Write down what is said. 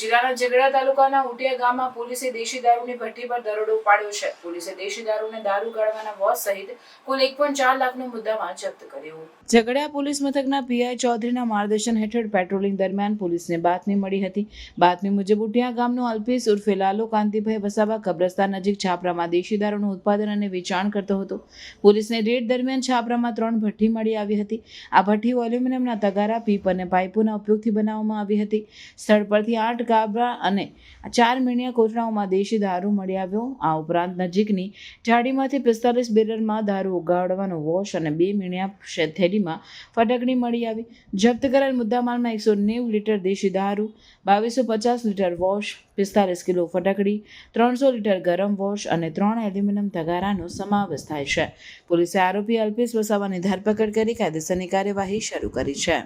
જિલ્લાના ઝઘડા તાલુકાના ઉટિયા ગામમાં પોલીસે દેશી દારૂની ભઠ્ઠી પર દરોડો પાડ્યો છે. પોલીસે દેશી દારૂને દારૂ ગાળવાના વોસ સહિત કુલ એક પોઈન્ટ ચાર લાખનો મુદ્દામાં જપ્ત કર્યો. ઝઘડા પોલીસ મથકના પીઆઈ ચૌધરીના માર્ગદર્શન હેઠળ પેટ્રોલિંગ દરમિયાન પોલીસને બાતમી મળી હતી. બાતમી મુજબ ઉટિયા ગામનો અલ્પેશ ઉર્ફે લાલો કાંતિભાઈ વસાવા કબ્રસ્તાન નજીક છાપરામાં દેશી દારૂનું ઉત્પાદન અને વેચાણ કરતો હતો. પોલીસને રેડ દરમિયાન છાપરામાં ત્રણ ભઠ્ઠી મળી આવી હતી. આ ભઠ્ઠીઓ એલ્યુમિનિયમના તગારા, પીપ અને પાઇપોના ઉપયોગથી બનાવવામાં આવી હતી. સ્થળ પરથી આઠ ગાબડા અને ચાર મીણિયા કોથળાઓમાં દેશી દારૂ મળી આવ્યો. આ ઉપરાંત નજીકની જાડીમાંથી પિસ્તાલીસ બેરલમાં દારૂ ઉગાડવાનો વોશ અને બે મીણિયા થેલીમાં ફટકડી મળી આવી. જપ્ત કરેલ મુદ્દામાલમાં એકસો નેવું લીટર દેશી દારૂ, બાવીસો પચાસ લીટર વોશ, પિસ્તાલીસ કિલો ફટકડી ત્રણસો લીટર ગરમ વોશ અને ત્રણ એલ્યુમિનિયમ તગારાનો સમાવેશ થાય છે. પોલીસે આરોપી અલ્પેશ વસાવાની ધરપકડ કરી કાયદેસરની કાર્યવાહી શરૂ કરી છે.